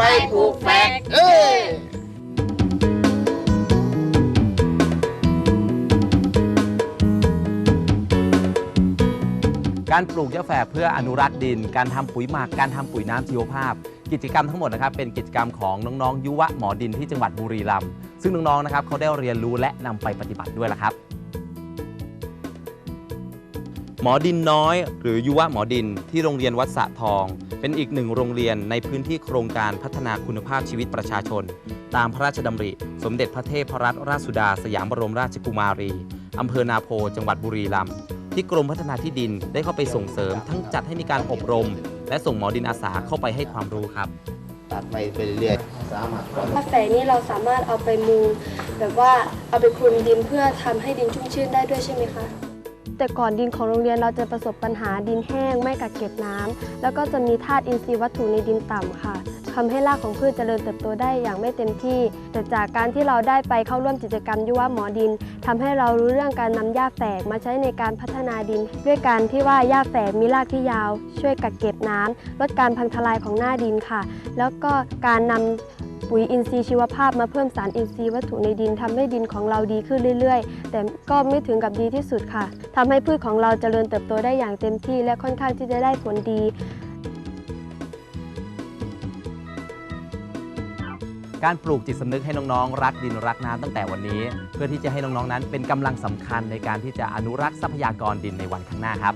ไปปลูกแฝกเอ้ยการปลูกหญ้าแฝกเพื่ออนุรักษ์ดิน การทำปุ๋ยหมัก การทำปุ๋ยน้ำชีวภาพ กิจกรรมทั้งหมดนะครับเป็นกิจกรรมของน้องๆ ยุวหมอดินที่จังหวัดบุรีรัมย์ซึ่งน้องๆนะครับเขาได้เรียนรู้และนำไปปฏิบัติด้วยละครับ หมอดินน้อย หรือยุวหมอดินที่โรงเรียนวัดสะทอง เป็นอีกหนึ่งโรงเรียนในพื้นที่โครงการพัฒนาคุณภาพชีวิตประชาชน ตามพระราชดำริ สมเด็จพระเทพรัตนราชสุดา สยามบรมราชกุมารีอำเภอนาโพจังหวัดบุรีรัมย์ที่กรมพัฒนาที่ดินได้เข้าไปส่งเสริม ทั้งจัดให้มีการอบรม และส่งหมอดินอาสาเข้าไปให้ความรู้ครับตัดไปไปเรื่อยๆสามารถผ้าแฝงนี่เราสามารถเอาไปมุงแบบว่าเอาไปคลุมดินเพื่อทำให้ดินชุ่มชื้นได้ด้วยใช่ไหมคะ แต่ก่อนดินของโรงเรียนเราจะประสบปัญหาดินแห้งไม่กักเก็บน้ำแล้วก็จะมีธาตุอินทรีย์วัตถุในดินต่ำค่ะทำให้รากของพืชเจริญเติบโตได้อย่างไม่เต็มที่ แต่จากการที่เราได้ไปเข้าร่วมกิจกรรมยุวหมอดินทำให้เรารู้เรื่องการนำหญ้าแฝกมาใช้ในการพัฒนาดิน ด้วยการที่ว่าหญ้าแฝกมีรากที่ยาว ช่วยกักเก็บน้ำลดการพังทลายของหน้าดินค่ะ แล้วก็การนำ ปุ๋ยอินทรีย์ชีวภาพมาเพิ่มสารอินทรีย์วัตถุในดินทำให้ดินของเราดีขึ้นเรื่อยๆ แต่ก็ไม่ถึงกับดีที่สุดค่ะทำให้พืชของเราเจริญเติบโตได้อย่างเต็มที่และค่อนข้างที่จะได้ผลดี การปลูกจิตสำนึกให้น้องๆ รักดินรักน้ำตั้งแต่วันนี้ เพื่อที่จะให้น้องๆนั้นเป็นกำลังสำคัญในการที่จะอนุรักษ์ทรัพยากรดินในวันข้างหน้าครับ